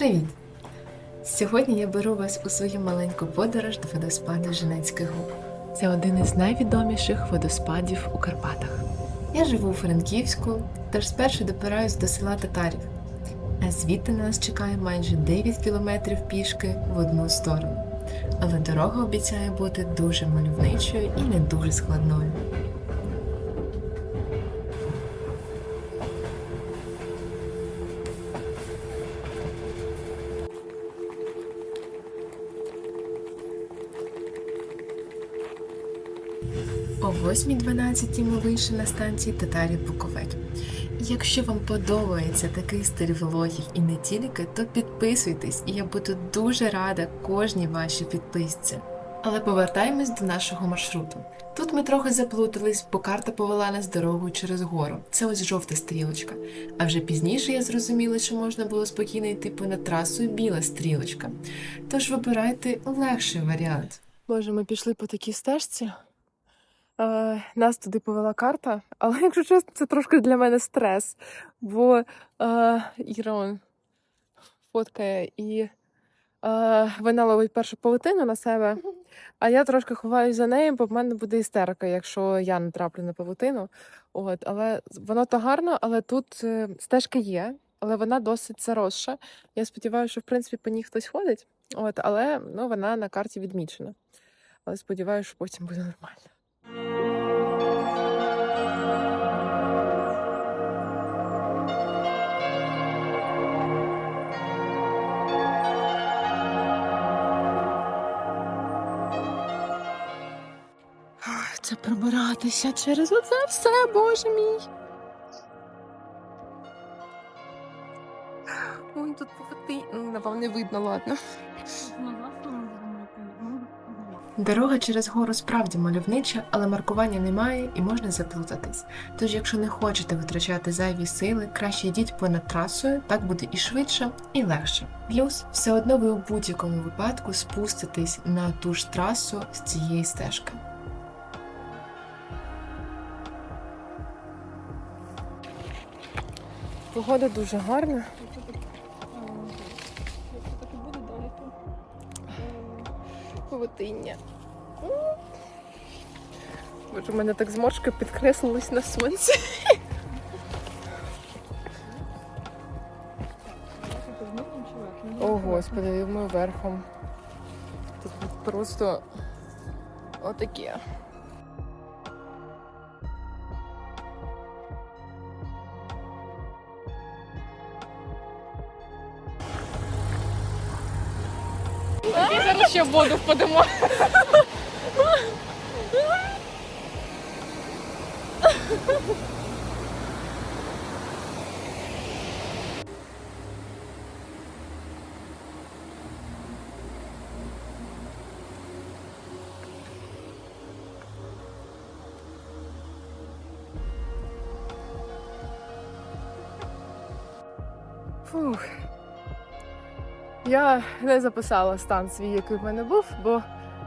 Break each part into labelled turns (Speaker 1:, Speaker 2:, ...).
Speaker 1: Привіт! Сьогодні я беру вас у свою маленьку подорож до водоспаду Женецьких губ. Це один із найвідоміших водоспадів у Карпатах. Я живу у Франківську, тож спершу добираюсь до села Татарів, а звідти на нас чекає майже 9 кілометрів пішки в одну сторону. Але дорога обіцяє бути дуже мальовничою і не дуже складною. О 8.12 ми вийшли на станції Татарів Буковель. Якщо вам подобається такий стиль влогів і не тільки, то підписуйтесь, і я буду дуже рада кожній вашій підписці. Але повертаємось до нашого маршруту. Тут ми трохи заплутались, бо карта повела нас дорогою через гору. Це ось жовта стрілочка. А вже пізніше я зрозуміла, що можна було спокійно йти понад трасою біла стрілочка. Тож вибирайте легший варіант. Боже, ми пішли по такій стежці. Е, нас туди повела карта, але якщо чесно, це трошки для мене стрес. Бо е, Іра фоткає і е, вона ловить першу павутину на себе, а я трошки ховаюсь за нею, бо в мене буде істерика, якщо я не траплю на павутину. От, але воно то гарно, але тут е, стежка є, але вона досить заросша. Я сподіваюся, що в принципі по ній хтось ходить, от, але ну, вона на карті відмічена. Але сподіваюся, що потім буде нормально. Пробиратися через оце все, боже мій. Ой, тут поводи. Напевно, не видно, ладно. Дорога через гору справді мальовнича, але маркування немає і можна заплутатись. Тож, якщо не хочете витрачати зайві сили, краще йдіть понад трасою, так буде і швидше, і легше. Плюс, все одно ви у будь-якому випадку спуститесь на ту ж трасу з цієї стежки. Погода дуже гарна. Павутиння. Боже, у мене так зморшки підкреслились на сонці. О, господи, ми верхом. Тут просто отаке.
Speaker 2: І зараз ще в воду впадемо.
Speaker 1: Фух. Я не записала стан свій, який в мене був, бо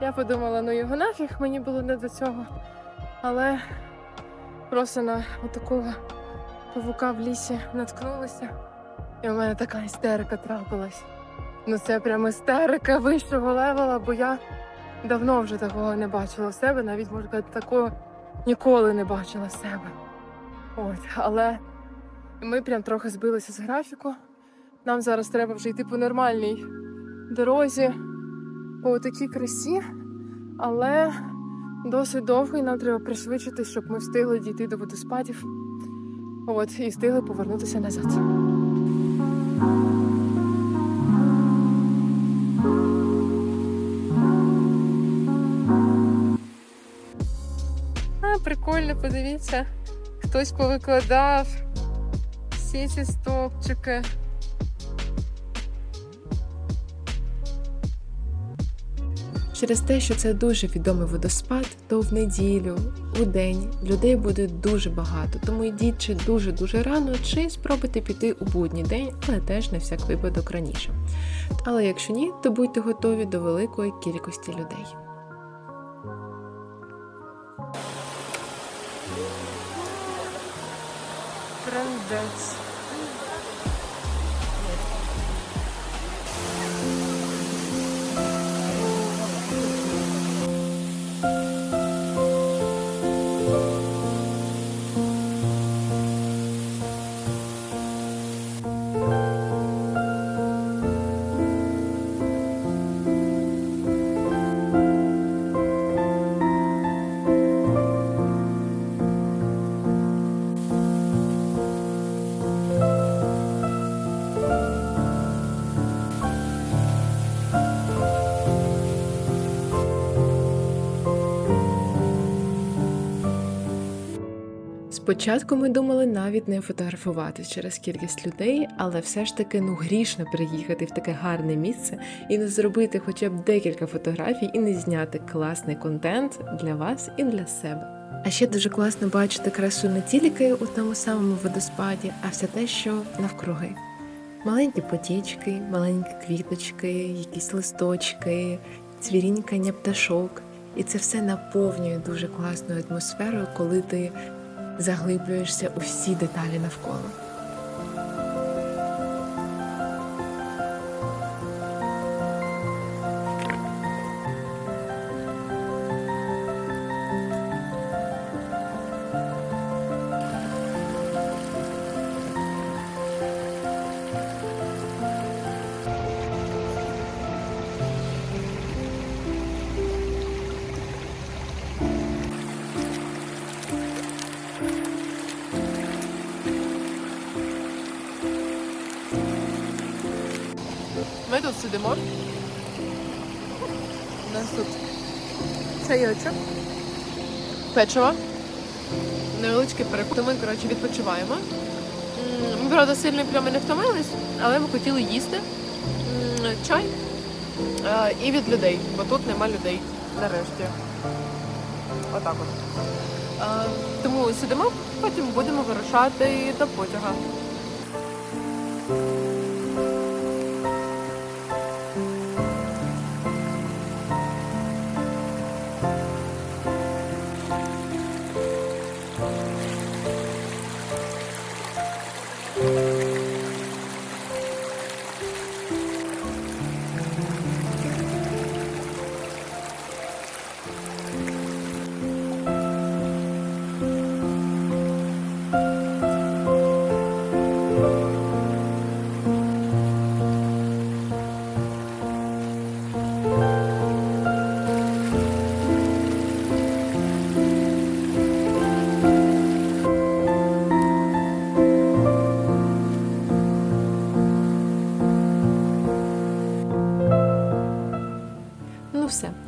Speaker 1: я подумала, ну його нафіг, мені було не до цього. Але просто на такого павука в лісі наткнулася, і у мене така істерика трапилась. Ну це прям істерика вищого левела, бо я давно вже такого не бачила в себе, навіть можна сказати, такого ніколи не бачила в себе. От, але ми прям трохи збилися з графіку. Нам зараз треба вже йти по нормальній дорозі, по такій красі, але досить довго і нам треба пришвидшити, щоб ми встигли дійти до водоспадів. От, і встигли повернутися назад. Прикольно, подивіться. Хтось повикладав всі ці стовпчики. Через те, що це дуже відомий водоспад, то в неділю, у день людей буде дуже багато. Тому йдіть чи дуже-дуже рано, чи спробуйте піти у будній день, але теж на всяк випадок раніше. Але якщо ні, то будьте готові до великої кількості людей. Трендець. Спочатку ми думали навіть не фотографувати через кількість людей, але все ж таки ну грішно приїхати в таке гарне місце і не зробити хоча б декілька фотографій і не зняти класний контент для вас і для себе. А ще дуже класно бачити красу не тільки у тому самому водоспаді, а все те, що навкруги. Маленькі потічки, маленькі квіточки, якісь листочки, цвірінькання пташок. І це все наповнює дуже класною атмосферою, коли ти заглиблюєшся у всі деталі навколо. Тут сидимо. У нас тут чайочок, печиво, невеличкий перекур. Ми, коротше, відпочиваємо. Ми, правда, сильно прямо не втомились, але ми хотіли їсти чай і від людей, бо тут нема людей нарешті. Отак от. Тому сидимо, потім будемо вирушати до потяга.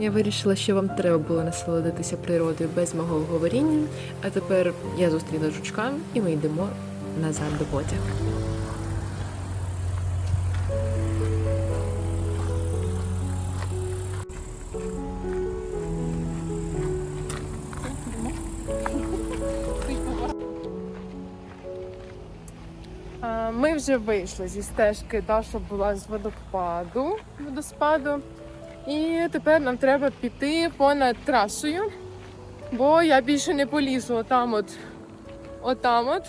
Speaker 1: Я вирішила, що вам треба було насолодитися природою без мого говоріння. А тепер я зустріла жучка і ми йдемо назад до потягу.
Speaker 2: Ми вже вийшли зі стежки, та, що була з водопаду, водоспаду. І тепер нам треба піти понад трасою, бо я більше не полізу отам от, отам от,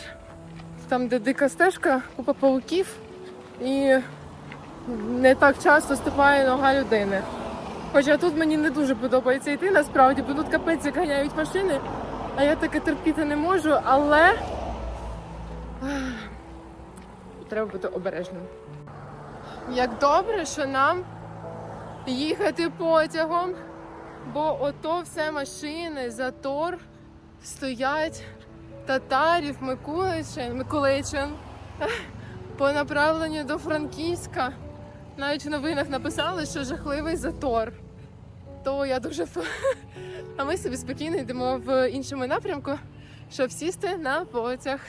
Speaker 2: там, де дика стежка, купа пауків, і не так часто ступає нога людини. Хоча тут мені не дуже подобається йти насправді, бо тут капець як ганяють машини, а я таке терпіти не можу, але треба бути обережним. Як добре, що нам їхати потягом, бо ото все машини, затор, стоять татарів, Микуличин, Миколичин по направленню до Франківська. Навіть в новинах написали, що жахливий затор. То я дуже А ми собі спокійно йдемо в іншому напрямку, щоб сісти на потяг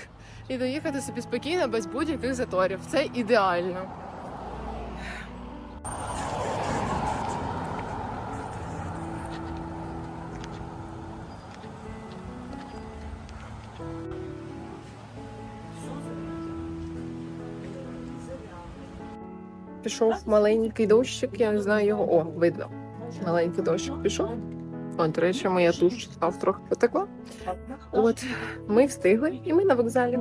Speaker 2: і доїхати собі спокійно без будь-яких заторів. Це ідеально. Пішов маленький дощик, я не знаю його. О, видно. Маленький дощик пішов. От, до речі, моя туш став трохи потекла. От ми встигли, і ми на вокзалі.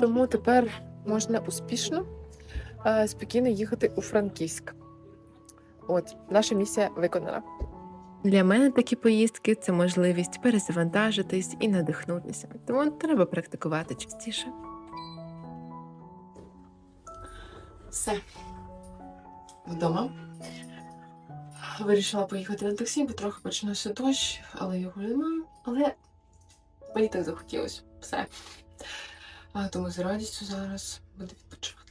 Speaker 2: Тому тепер можна успішно, е, спокійно їхати у Франківськ. От, наша місія виконана.
Speaker 1: Для мене такі поїздки це можливість перезавантажитись і надихнутися, тому треба практикувати частіше. Все. Вдома. Вирішила поїхати на таксі, бо трохи починався дощ, але його немає. Але мені так захотілося. Все. А тому з радістю зараз буду відпочивати.